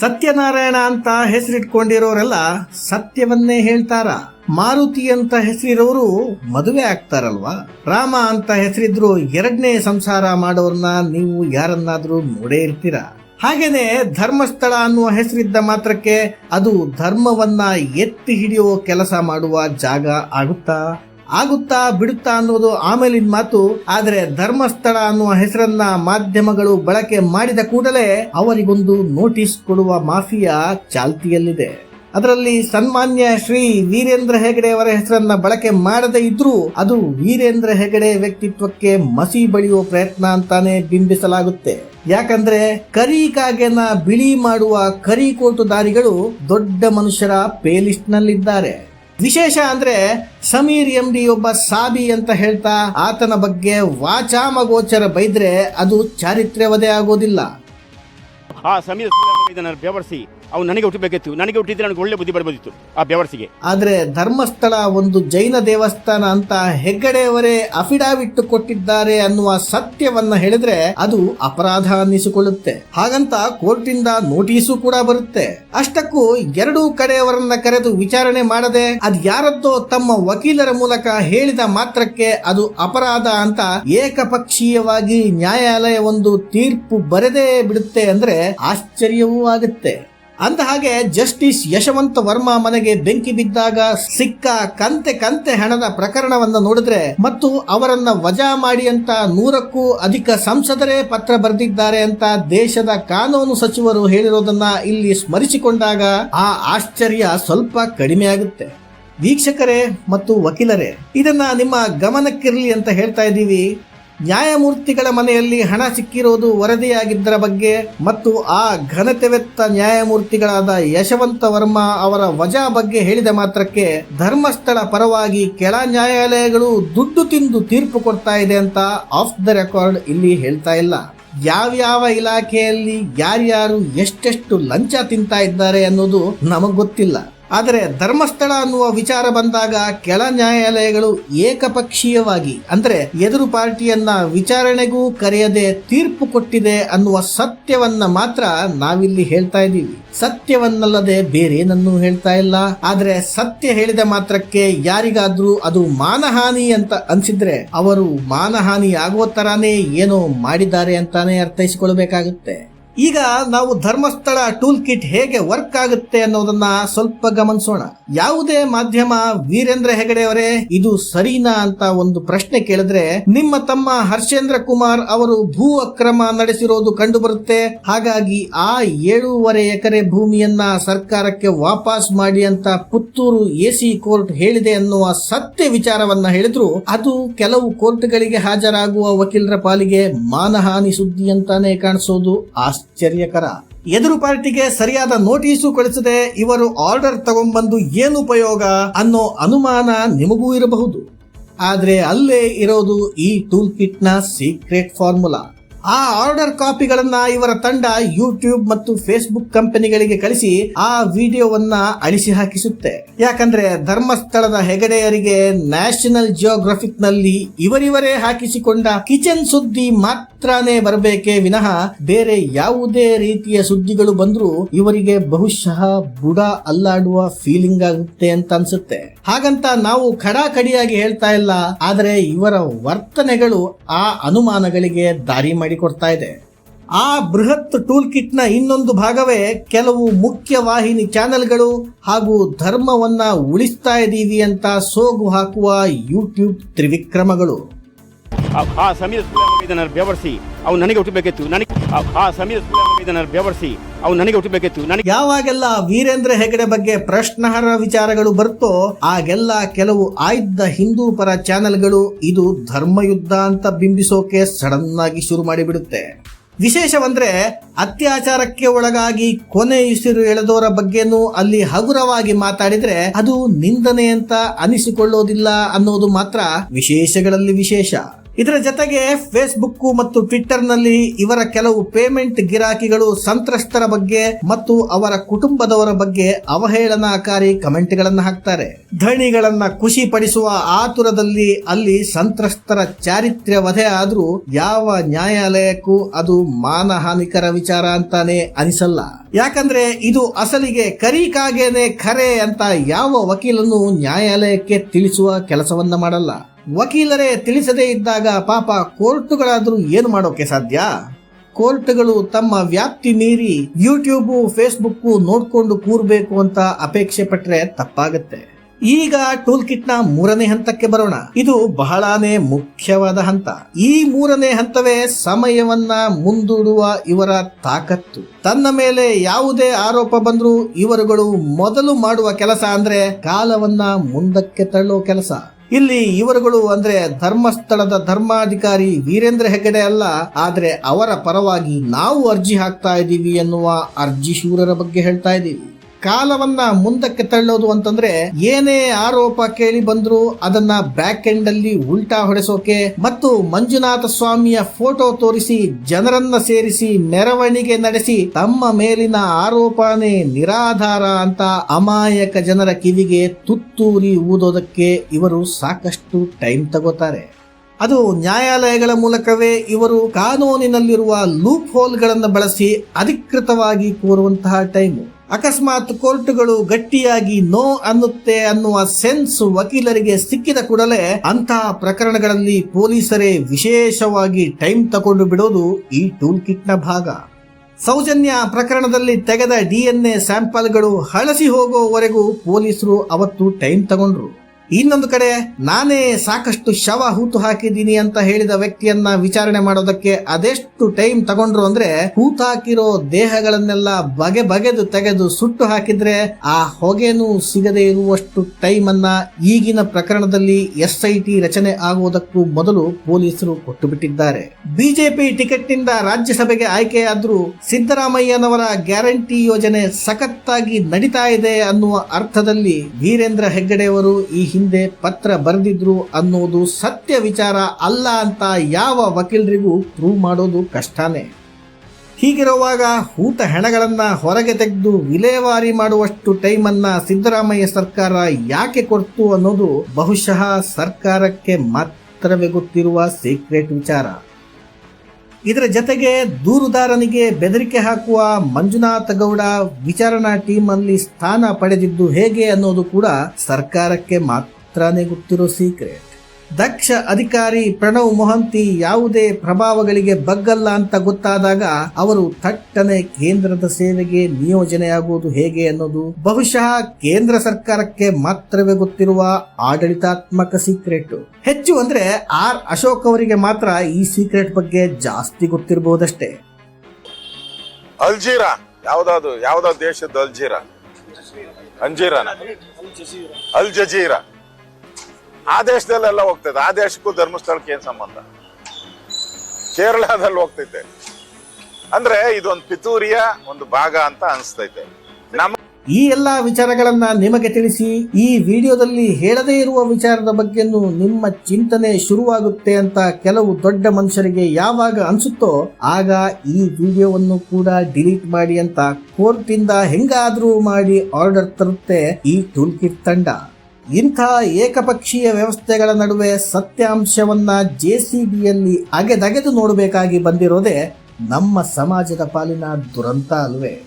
ಸತ್ಯನಾರಾಯಣ ಅಂತ ಹೆಸರಿಟ್ಕೊಂಡಿರೋರೆಲ್ಲ ಸತ್ಯವನ್ನೇ ಹೇಳ್ತಾರ? ಮಾರುತಿ ಅಂತ ಹೆಸರಿರೋರು ಮದುವೆ ಆಗ್ತಾರಲ್ವಾ? ರಾಮ ಅಂತ ಹೆಸರಿದ್ರು ಎರಡನೇ ಸಂಸಾರ ಮಾಡೋರ್ನ ನೀವು ಯಾರನ್ನಾದ್ರೂ ನೋಡೇ ಇರ್ತೀರಾ? ಹಾಗೇನೆ ಧರ್ಮಸ್ಥಳ ಅನ್ನುವ ಹೆಸರಿದ್ದ ಮಾತ್ರಕ್ಕೆ ಅದು ಧರ್ಮವನ್ನ ಎತ್ತಿ ಹಿಡಿಯೋ ಕೆಲಸ ಮಾಡುವ ಜಾಗ ಆಗುತ್ತಾ? ಆಗುತ್ತಾ ಬಿಡುತ್ತಾ ಅನ್ನೋದು ಆಮೇಲಿನ ಮಾತು. ಆದರೆ ಧರ್ಮಸ್ಥಳ ಅನ್ನುವ ಹೆಸರನ್ನ ಮಾಧ್ಯಮಗಳು ಬಳಕೆ ಮಾಡಿದ ಕೂಡಲೇ ಅವರಿಗೊಂದು ನೋಟಿಸ್ ಕೊಡುವ ಮಾಫಿಯಾ ಚಾಲ್ತಿಯಲ್ಲಿದೆ. ಅದರಲ್ಲಿ ಸನ್ಮಾನ್ಯ ಶ್ರೀ ವೀರೇಂದ್ರ ಹೆಗಡೆ ಅವರ ಹೆಸರನ್ನ ಬಳಕೆ ಮಾಡದೇ ಇದ್ರೂ ಅದು ವೀರೇಂದ್ರ ಹೆಗಡೆ ವ್ಯಕ್ತಿತ್ವಕ್ಕೆ ಮಸಿ ಬಳಿಯುವ ಪ್ರಯತ್ನ ಅಂತಾನೆ ಬಿಂಬಿಸಲಾಗುತ್ತೆ. ಯಾಕಂದ್ರೆ ಕರಿ ಕಾಗೆನ ಬಿಳಿ ಮಾಡುವ ಕರಿಕೋಟುದಾರಿಗಳು ದೊಡ್ಡ ಮನುಷ್ಯರ ಪೇಲಿಸ್ಟ್ ನಲ್ಲಿದ್ದಾರೆ ವಿಶೇಷ ಅಂದ್ರೆ ಸಮೀರ್ ಎಂ ಡಿ ಒಬ್ಬ ಸಾಬಿ ಅಂತ ಹೇಳ್ತಾ ಆತನ ಬಗ್ಗೆ ವಾಚಾಮಗೋಚರ ಬೈದ್ರೆ ಅದು ಚಾರಿತ್ರ್ಯವದೇ ಆಗೋದಿಲ್ಲ. ಆ ಸಮೀರ್ ಇದನ್ನು ಬೆವರಿಸಿ. ಅವ್ನು ನನಗೆ ಹುಟ್ಟಬೇಕಿತ್ತು. ನನಗೆ ಹುಟ್ಟಿದ್ರೆ ನನಗೆ ಒಳ್ಳೆ ಬುದ್ಧಿ ಬರ್ಬೋದಿತ್ತು ಆ ಬೆವರ್ಸಿಗೆ. ಆದ್ರೆ ಧರ್ಮಸ್ಥಳ ಒಂದು ಜೈನ ದೇವಸ್ಥಾನ ಅಂತ ಹೆಗ್ಗಡೆಯವರೇ ಅಫಿಡಾವಿಟ್ ಕೊಟ್ಟಿದ್ದಾರೆ ಅನ್ನುವ ಸತ್ಯವನ್ನ ಹೇಳಿದ್ರೆ ಅದು ಅಪರಾಧ ಅನ್ನಿಸಿಕೊಳ್ಳುತ್ತೆ. ಹಾಗಂತ ಕೋರ್ಟಿಂದ ನೋಟಿಸು ಕೂಡ ಬರುತ್ತೆ. ಅಷ್ಟಕ್ಕೂ ಎರಡೂ ಕಡೆಯವರನ್ನ ಕರೆದು ವಿಚಾರಣೆ ಮಾಡದೆ ಅದು ಯಾರದ್ದೋ ತಮ್ಮ ವಕೀಲರ ಮೂಲಕ ಹೇಳಿದ ಮಾತ್ರಕ್ಕೆ ಅದು ಅಪರಾಧ ಅಂತ ಏಕಪಕ್ಷೀಯವಾಗಿ ನ್ಯಾಯಾಲಯ ಒಂದು ತೀರ್ಪು ಬರೆದೇ ಬಿಡುತ್ತೆ ಅಂದ್ರೆ ಆಶ್ಚರ್ಯವೂ ಆಗುತ್ತೆ. ಅಂದ ಹಾಗೆ ಜಸ್ಟಿಸ್ ಯಶವಂತ ವರ್ಮಾ ಮನೆಗೆ ಬೆಂಕಿ ಬಿದ್ದಾಗ ಸಿಕ್ಕ ಕಂತೆ ಕಂತೆ ಹಣದ ಪ್ರಕರಣವನ್ನ ನೋಡಿದ್ರೆ ಮತ್ತು ಅವರನ್ನ ವಜಾ ಮಾಡಿ ಅಂತ ನೂರಕ್ಕೂ ಅಧಿಕ ಸಂಸದರೇ ಪತ್ರ ಬರೆದಿದ್ದಾರೆ ಅಂತ ದೇಶದ ಕಾನೂನು ಸಚಿವರು ಹೇಳಿರೋದನ್ನ ಇಲ್ಲಿ ಸ್ಮರಿಸಿಕೊಂಡಾಗ ಆ ಆಶ್ಚರ್ಯ ಸ್ವಲ್ಪ ಕಡಿಮೆ ವೀಕ್ಷಕರೇ ಮತ್ತು ವಕೀಲರೇ, ಇದನ್ನ ನಿಮ್ಮ ಗಮನಕ್ಕಿರಲಿ ಅಂತ ಹೇಳ್ತಾ ಇದ್ದೀವಿ. ನ್ಯಾಯಮೂರ್ತಿಗಳ ಮನೆಯಲ್ಲಿ ಹಣ ಸಿಕ್ಕಿರೋದು ವರದಿಯಾಗಿದ್ದರ ಬಗ್ಗೆ ಮತ್ತು ಆ ಘನತೆವೆತ್ತ ನ್ಯಾಯಮೂರ್ತಿಗಳಾದ ಯಶವಂತ ವರ್ಮ ಅವರ ವಜಾ ಬಗ್ಗೆ ಹೇಳಿದ ಮಾತ್ರಕ್ಕೆ ಧರ್ಮಸ್ಥಳ ಪರವಾಗಿ ಕೆಳ ನ್ಯಾಯಾಲಯಗಳು ದುಡ್ಡು ತಿಂದು ತೀರ್ಪು ಕೊಡ್ತಾ ಇದೆ ಅಂತ ಆಫ್ ದ ರೆಕಾರ್ಡ್ ಇಲ್ಲಿ ಹೇಳ್ತಾ ಇಲ್ಲ. ಯಾವ್ಯಾವ ಇಲಾಖೆಯಲ್ಲಿ ಯಾರ್ಯಾರು ಎಷ್ಟೆಷ್ಟು ಲಂಚ ತಿಂತಾ ಇದ್ದಾರೆ ಅನ್ನೋದು ನಮಗ್ ಗೊತ್ತಿಲ್ಲ. ಆದರೆ ಧರ್ಮಸ್ಥಳ ಅನ್ನುವ ವಿಚಾರ ಬಂದಾಗ ಕೆಳ ನ್ಯಾಯಾಲಯಗಳು ಏಕಪಕ್ಷೀಯವಾಗಿ, ಅಂದರೆ ಎದುರು ಪಾರ್ಟಿಯನ್ನ ವಿಚಾರಣೆಗೂ ಕರೆಯದೆ ತೀರ್ಪು ಕೊಟ್ಟಿದೆ ಅನ್ನುವ ಸತ್ಯವನ್ನ ಮಾತ್ರ ನಾವಿಲ್ಲಿ ಹೇಳ್ತಾ ಇದ್ದೀವಿ. ಸತ್ಯವನ್ನಲ್ಲದೆ ಬೇರೇನನ್ನೂ ಹೇಳ್ತಾ ಇಲ್ಲ. ಆದರೆ ಸತ್ಯ ಹೇಳಿದ ಮಾತ್ರಕ್ಕೆ ಯಾರಿಗಾದ್ರೂ ಅದು ಮಾನಹಾನಿ ಅಂತ ಅನ್ಸಿದ್ರೆ ಅವರು ಮಾನಹಾನಿ ಆಗುವ ತರಾನೇ ಏನೋ ಮಾಡಿದ್ದಾರೆ ಅಂತಾನೆ ಅರ್ಥೈಸಿಕೊಳ್ಬೇಕಾಗುತ್ತೆ ಈಗ ನಾವು ಧರ್ಮಸ್ಥಳ ಟೂಲ್ ಕಿಟ್ ಹೇಗೆ ವರ್ಕ್ ಆಗುತ್ತೆ ಅನ್ನೋದನ್ನ ಸ್ವಲ್ಪ ಗಮನಿಸೋಣ. ಯಾವುದೇ ಮಾಧ್ಯಮ, ವೀರೇಂದ್ರ ಹೆಗಡೆ ಅವರೇ, ಇದು ಸರಿನಾ ಅಂತ ಒಂದು ಪ್ರಶ್ನೆ ಕೇಳಿದ್ರೆ ನಿಮ್ಮ ತಮ್ಮ ಹರ್ಷೇಂದ್ರ ಕುಮಾರ್ ಅವರು ಭೂ ಅಕ್ರಮ ನಡೆಸಿರೋದು ಕಂಡು ಬರುತ್ತೆ ಹಾಗಾಗಿ ಆ ಏಳೂವರೆ ಎಕರೆ ಭೂಮಿಯನ್ನ ಸರ್ಕಾರಕ್ಕೆ ವಾಪಸ್ ಮಾಡಿ ಅಂತ ಪುತ್ತೂರು ಎಸಿ ಕೋರ್ಟ್ ಹೇಳಿದೆ ಅನ್ನುವ ಸತ್ಯ ವಿಚಾರವನ್ನ ಹೇಳಿದ್ರು. ಅದು ಕೆಲವು ಕೋರ್ಟ್ಗಳಿಗೆ ಹಾಜರಾಗುವ ವಕೀಲರ ಪಾಲಿಗೆ ಮಾನಹಾನಿ ಸುದ್ದಿ ಅಂತಾನೆ ಕಾಣಿಸೋದು. ಆಶ್ಚರ್ಯಕರ. ಎದುರು ಪಾರ್ಟಿಗೆ ಸರಿಯಾದ ನೋಟಿಸು ಕಳಿಸದೆ ಇವರು ಆರ್ಡರ್ ತಗೊಂಡ್ಬಂದು ಏನು ಉಪಯೋಗ ಅನ್ನೋ ಅನುಮಾನ ನಿಮಗೂ ಇರಬಹುದು. ಆದರೆ ಅಲ್ಲೇ ಇರೋದು ಈ ಟೂಲ್ ಕಿಟ್ನ ಸೀಕ್ರೆಟ್ ಫಾರ್ಮುಲಾ. ಆ ಆರ್ಡರ್ ಕಾಪಿಗಳನ್ನ ಇವರ ತಂಡ ಯೂಟ್ಯೂಬ್ ಮತ್ತು ಫೇಸ್ಬುಕ್ ಕಂಪನಿಗಳಿಗೆ ಕಳಿಸಿ ಆ ವಿಡಿಯೋವನ್ನ ಅಳಿಸಿ ಹಾಕಿಸುತ್ತೆ. ಯಾಕಂದ್ರೆ ಧರ್ಮಸ್ಥಳದ ಹೆಗಡೆಯರಿಗೆ ನ್ಯಾಷನಲ್ ಜಿಯೋಗ್ರಫಿಕ್ನಲ್ಲಿ ಇವರಿವರೇ ಹಾಕಿಸಿಕೊಂಡ ಕಿಚನ್ ಸುದ್ದಿ ಮಾತ್ರನೇ ಬರಬೇಕೇ ವಿನಃ ಬೇರೆ ಯಾವುದೇ ರೀತಿಯ ಸುದ್ದಿಗಳು ಬಂದ್ರೂ ಇವರಿಗೆ ಬಹುಶಃ ಬುಡ ಅಲ್ಲಾಡುವ ಫೀಲಿಂಗ್ ಆಗುತ್ತೆ ಅಂತ ಅನ್ಸುತ್ತೆ. ಹಾಗಂತ ನಾವು ಖಡಾಖಡಿಯಾಗಿ ಹೇಳ್ತಾ ಇಲ್ಲ, ಆದರೆ ಇವರ ವರ್ತನೆಗಳು ಆ ಅನುಮಾನಗಳಿಗೆ ದಾರಿ ಮಾಡಿಕೊಡ್ತಾ ಇದೆ ಆ ಬೃಹತ್ ಟೂಲ್ ಕಿಟ್ನ ಇನ್ನೊಂದು ಭಾಗವೇ ಕೆಲವು ಮುಖ್ಯ ವಾಹಿನಿ ಚಾನೆಲ್ಗಳು ಹಾಗೂ ಧರ್ಮವನ್ನ ಉಳಿಸ್ತಾ ಇದ್ದೀವಿ ಅಂತ ಸೋಗು ಹಾಕುವ ಯೂಟ್ಯೂಬ್ ತ್ರಿವಿಕ್ರಮಗಳು. ಆ- ಸಮೀರ ಇದನ್ನು ಬೆವರಿಸಿ ಅವ್ನು ನನಗೆ ಹುಟ್ಟಬೇಕಿತ್ತು. ನನಗೆ ಆ- ಸಮೀರ ಬೆವರಿಸಿ ಅವ್ನು ನನಗೆ ಹುಟ್ಟಬೇಕಿತ್ತು. ನನಗೆ ಯಾವಾಗೆಲ್ಲ ವೀರೇಂದ್ರ ಹೆಗಡೆ ಬಗ್ಗೆ ಪ್ರಶ್ನಾರ್ಹ ವಿಚಾರಗಳು ಬರುತ್ತೋ, ಆಗೆಲ್ಲ ಕೆಲವು ಆಯ್ದ ಹಿಂದೂ ಪರ ಚಾನೆಲ್ಗಳು ಇದು ಧರ್ಮಯುದ್ಧ ಅಂತ ಬಿಂಬಿಸೋಕೆ ಸಡನ್ ಆಗಿ ಶುರು ಮಾಡಿಬಿಡುತ್ತೆ. ವಿಶೇಷವಂದ್ರೆ, ಅತ್ಯಾಚಾರಕ್ಕೆ ಒಳಗಾಗಿ ಕೊನೆ ಉಸಿರು ಎಳೆದವರ ಬಗ್ಗೆನೂ ಅಲ್ಲಿ ಹಗುರವಾಗಿ ಮಾತಾಡಿದ್ರೆ ಅದು ನಿಂದನೆ ಅಂತ ಅನಿಸಿಕೊಳ್ಳೋದಿಲ್ಲ ಅನ್ನೋದು ಮಾತ್ರ ವಿಶೇಷಗಳಲ್ಲಿ ವಿಶೇಷ. ಇದರ ಜೊತೆಗೆ ಫೇಸ್ಬುಕ್ ಮತ್ತು ಟ್ವಿಟ್ಟರ್ನಲ್ಲಿ ಇವರ ಕೆಲವು ಪೇಮೆಂಟ್ ಗಿರಾಕಿಗಳು ಸಂತ್ರಸ್ತರ ಬಗ್ಗೆ ಮತ್ತು ಅವರ ಕುಟುಂಬದವರ ಬಗ್ಗೆ ಅವಹೇಳನಕಾರಿ ಕಮೆಂಟ್ಗಳನ್ನು ಹಾಕ್ತಾರೆ. ಧಣಿಗಳನ್ನ ಖುಷಿ ಪಡಿಸುವ ಆತುರದಲ್ಲಿ ಅಲ್ಲಿ ಸಂತ್ರಸ್ತರ ಚಾರಿತ್ರ್ಯ ವಧೆ ಆದ್ರೂ ಯಾವ ನ್ಯಾಯಾಲಯಕ್ಕೂ ಅದು ಮಾನಹಾನಿಕರ ವಿಚಾರ ಅಂತಾನೆ ಅನಿಸಲ್ಲ. ಯಾಕಂದ್ರೆ ಇದು ಅಸಲಿಗೆ ಕರಿಕಾಗೇನೆ ಖರೆ ಅಂತ ಯಾವ ವಕೀಲನು ನ್ಯಾಯಾಲಯಕ್ಕೆ ತಿಳಿಸುವ ಕೆಲಸವನ್ನ ಮಾಡಲ್ಲ. ವಕೀಲರೇ ತಿಳಿಸದೇ ಇದ್ದಾಗ ಪಾಪ ಕೋರ್ಟುಗಳಾದರೂ ಏನು ಮಾಡೋಕೆ ಸಾಧ್ಯ? ಕೋರ್ಟ್ಗಳು ತಮ್ಮ ವ್ಯಾಪ್ತಿ ಮೀರಿ ಯೂಟ್ಯೂಬು ಫೇಸ್ಬುಕ್ ನೋಡ್ಕೊಂಡು ಕೂರ್ಬೇಕು ಅಂತ ಅಪೇಕ್ಷೆ ಪಟ್ಟರೆ ತಪ್ಪಾಗುತ್ತೆ. ಈಗ ಟೂಲ್ ಕಿಟ್ನ ಮೂರನೇ ಹಂತಕ್ಕೆ ಬರೋಣ. ಇದು ಬಹಳಾನೇ ಮುಖ್ಯವಾದ ಹಂತ. ಈ ಮೂರನೇ ಹಂತವೇ ಸಮಯವನ್ನ ಮುಂದೂಡುವ ಇವರ ತಾಕತ್ತು. ತನ್ನ ಮೇಲೆ ಯಾವುದೇ ಆರೋಪ ಬಂದರೂ ಇವರುಗಳು ಮೊದಲು ಮಾಡುವ ಕೆಲಸ ಅಂದ್ರೆ ಕಾಲವನ್ನ ಮುಂದಕ್ಕೆ ತಳ್ಳೋ ಕೆಲಸ. ಇಲ್ಲಿ ಇವರುಗಳು ಅಂದ್ರೆ ಧರ್ಮಸ್ಥಳದ ಧರ್ಮಾಧಿಕಾರಿ ವೀರೇಂದ್ರ ಹೆಗಡೆ ಅಲ್ಲ, ಆದ್ರೆ ಅವರ ಪರವಾಗಿ ನಾವು ಅರ್ಜಿ ಹಾಕ್ತಾ ಇದ್ದೀವಿ ಎನ್ನುವ ಅರ್ಜಿ ಶೂರರ ಬಗ್ಗೆ ಹೇಳ್ತಾ ಇದ್ದೀವಿ. ಕಾಲವನ್ನ ಮುಂದಕ್ಕೆ ತಳ್ಳೋದು ಅಂತಂದ್ರೆ ಏನೇ ಆರೋಪ ಕೇಳಿ ಬಂದ್ರು ಅದನ್ನ ಬ್ಯಾಕ್ ಎಂಡ್ ಅಲ್ಲಿ ಉಲ್ಟಾ ಹೊಡೆಸೋಕೆ ಮತ್ತು ಮಂಜುನಾಥ ಸ್ವಾಮಿಯ ಫೋಟೋ ತೋರಿಸಿ ಜನರನ್ನ ಸೇರಿಸಿ ಮೆರವಣಿಗೆ ನಡೆಸಿ ತಮ್ಮ ಮೇಲಿನ ಆರೋಪನೇ ನಿರಾಧಾರ ಅಂತ ಅಮಾಯಕ ಜನರ ಕಿವಿಗೆ ತುತ್ತೂರಿ ಊದೋದಕ್ಕೆ ಇವರು ಸಾಕಷ್ಟು ಟೈಮ್ ತಗೋತಾರೆ. ಅದು ನ್ಯಾಯಾಲಯಗಳ ಮೂಲಕವೇ ಇವರು ಕಾನೂನಿನಲ್ಲಿರುವ ಲೂಪ್ ಹೋಲ್ಗಳನ್ನು ಬಳಸಿ ಅಧಿಕೃತವಾಗಿ ಕೋರುವಂತಹ ಟೈಮು ಅಕಸ್ಮಾತ್ ಕೋರ್ಟುಗಳು ಗಟ್ಟಿಯಾಗಿ ನೋ ಅನ್ನುತ್ತೆ ಅನ್ನುವ ಸೆನ್ಸ್ ವಕೀಲರಿಗೆ ಸಿಕ್ಕಿದ ಕೂಡಲೇ ಅಂತಹ ಪ್ರಕರಣಗಳಲ್ಲಿ ಪೊಲೀಸರೇ ವಿಶೇಷವಾಗಿ ಟೈಮ್ ತಗೊಂಡು ಬಿಡೋದು ಈ ಟೂಲ್ ಕಿಟ್ನ ಭಾಗ. ಸೌಜನ್ಯ ಪ್ರಕರಣದಲ್ಲಿ ತೆಗೆದ ಡಿಎನ್ಎ ಸ್ಯಾಂಪಲ್ಗಳು ಹಳಸಿ ಹೋಗೋವರೆಗೂ ಪೊಲೀಸರು ಅವತ್ತು ಟೈಮ್ ತಗೊಂಡ್ರು. ಇನ್ನೊಂದು ಕಡೆ, ನಾನೇ ಸಾಕಷ್ಟು ಶವ ಹೂತು ಹಾಕಿದ್ದೀನಿ ಅಂತ ಹೇಳಿದ ವ್ಯಕ್ತಿಯನ್ನ ವಿಚಾರಣೆ ಮಾಡೋದಕ್ಕೆ ಅದೆಷ್ಟು ಟೈಮ್ ತಗೊಂಡ್ರು ಅಂದ್ರೆ, ಹೂತು ಹಾಕಿರೋ ದೇಹಗಳನ್ನೆಲ್ಲ ಬಗೆ ಬಗೆದು ತೆಗೆದು ಸುಟ್ಟು ಹಾಕಿದ್ರೆ, ಆ ಹೊಗೆನೂ ಸಿಗದೆ ಇರುವಷ್ಟು ಟೈಮ್ ಅನ್ನ ಈಗಿನ ಪ್ರಕರಣದಲ್ಲಿ ಎಸ್ ಐ ಟಿ ರಚನೆ ಆಗುವುದಕ್ಕೂ ಮೊದಲು ಪೊಲೀಸರು ಕೊಟ್ಟು ಬಿಟ್ಟಿದ್ದಾರೆ ಬಿಜೆಪಿ ಟಿಕೆಟ್ನಿಂದ ರಾಜ್ಯಸಭೆಗೆ ಆಯ್ಕೆಯಾದ್ರೂ ಸಿದ್ದರಾಮಯ್ಯನವರ ಗ್ಯಾರಂಟಿ ಯೋಜನೆ ಸಖತ್ತಾಗಿ ನಡೀತಾ ಇದೆ ಅನ್ನುವ ಅರ್ಥದಲ್ಲಿ ವೀರೇಂದ್ರ ಹೆಗ್ಗಡೆಯವರು ಈ ಹಿಂದೆ ಪತ್ರ ಬರೆದಿದ್ರು ಅನ್ನೋದು ಸತ್ಯ ವಿಚಾರ ಅಲ್ಲ ಅಂತ ಯಾವ ವಕೀಲರಿಗೂ ಪ್ರೂವ್ ಮಾಡೋದು ಕಷ್ಟನೇ. ಹೀಗಿರುವಾಗ ಊಟ ಹೆಣಗಳನ್ನು ಹೊರಗೆ ತೆಗೆದು ವಿಲೇವಾರಿ ಮಾಡುವಷ್ಟು ಟೈಮನ್ನು ಸಿದ್ದರಾಮಯ್ಯ ಸರ್ಕಾರ ಯಾಕೆ ಕೊಡ್ತು ಅನ್ನೋದು ಬಹುಶಃ ಸರ್ಕಾರಕ್ಕೆ ಮಾತ್ರವೇ ಗೊತ್ತಿರುವ ಸೀಕ್ರೆಟ್ ವಿಚಾರ. ಇದರ ಜತೆಗೆ ದೂರುದಾರನಿಗೆ ಬೆದರಿಕೆ ಹಾಕುವ ಮಂಜುನಾಥ ಗೌಡ ವಿಚಾರಣಾ ಟೀಮ್ ಸ್ಥಾನ ಪಡೆದಿದ್ದು ಹೇಗೆ ಅನ್ನೋದು ಕೂಡ ಸರ್ಕಾರಕ್ಕೆ ಮಾತ್ರನೇ ಗೊತ್ತಿರೋ ಸೀಕ್ರೆಟ್ ದಕ್ಷ ಅಧಿಕಾರಿ ಪ್ರಣವ್ ಮೊಹಂತಿ ಯಾವುದೇ ಪ್ರಭಾವಗಳಿಗೆ ಬಗ್ಗಲ್ಲ ಅಂತ ಗೊತ್ತಾದಾಗ ಅವರು ಥಟ್ಟನೆ ಕೇಂದ್ರದ ಸೇವೆಗೆ ನಿಯೋಜನೆಯಾಗುವುದು ಹೇಗೆ ಅನ್ನೋದು ಬಹುಶಃ ಕೇಂದ್ರ ಸರ್ಕಾರಕ್ಕೆ ಮಾತ್ರವೇ ಗೊತ್ತಿರುವ ಆಡಳಿತಾತ್ಮಕ ಸೀಕ್ರೆಟ್ ಹೆಚ್ಚು ಅಂದ್ರೆ ಆರ್ ಅಶೋಕ್ ಅವರಿಗೆ ಮಾತ್ರ ಈ ಸೀಕ್ರೆಟ್ ಬಗ್ಗೆ ಜಾಸ್ತಿ ಗೊತ್ತಿರಬಹುದಷ್ಟೇ ಅಲ್ಜೀರಾ, ಯಾವ್ದಾದ್ರು ಯಾವ್ದಾದ್ರು ದೇಶದ ಅಲ್ಜೀರಾ? ಅಂಜೀರಾ ಅಲ್ ಜಜೀರಾ ಆ ದೇಶದಲ್ಲೆಲ್ಲ ಹೋಗ್ತದೆ. ಆ ದೇಶಕ್ಕೂ ಧರ್ಮಸ್ಥಳಕ್ಕೆ ಏನ್ ಸಂಬಂಧ? ಕೇರಳದಲ್ಲಿ ಹೋಗ್ತೈತೆ. ಅಂದ್ರೆ ಇದೊಂದು ಪಿತೂರಿಯ ಒಂದು ಭಾಗ ಅಂತ ಅನಿಸ್ತೈತೆ. ನಮ್ಮ ಈ ಎಲ್ಲ ವಿಚಾರಗಳನ್ನ ನಿಮಗೆ ತಿಳಿಸಿ ಈ ವಿಡಿಯೋದಲ್ಲಿ ಹೇಳದೇ ಇರುವ ವಿಚಾರದ ಬಗ್ಗೆ ನಿಮ್ಮ ಚಿಂತನೆ ಶುರುವಾಗುತ್ತೆ ಅಂತ ಕೆಲವು ದೊಡ್ಡ ಮನುಷ್ಯರಿಗೆ ಯಾವಾಗ ಅನ್ಸುತ್ತೋ ಆಗ ಈ ವಿಡಿಯೋವನ್ನು ಕೂಡ ಡಿಲೀಟ್ ಮಾಡಿ ಅಂತ ಕೋರ್ಟ್ ಇಂದ ಹೆಂಗಾದ್ರೂ ಮಾಡಿ ಆರ್ಡರ್ ತರುತ್ತೆ ಈ ಟೂಲ್ ಕಿಟ್ ತಂಡ. ಇಂಥ ಏಕಪಕ್ಷೀಯ ವ್ಯವಸ್ಥೆಗಳ ನಡುವೆ ಸತ್ಯಾಂಶವನ್ನ ಬಿಯಲ್ಲಿ ಅಗೆದಗೆದು ನೋಡಬೇಕಾಗಿ ಬಂದಿರೋದೇ ನಮ್ಮ ಸಮಾಜದ ಪಾಲಿನ ದುರಂತ ಅಲ್ವೇ.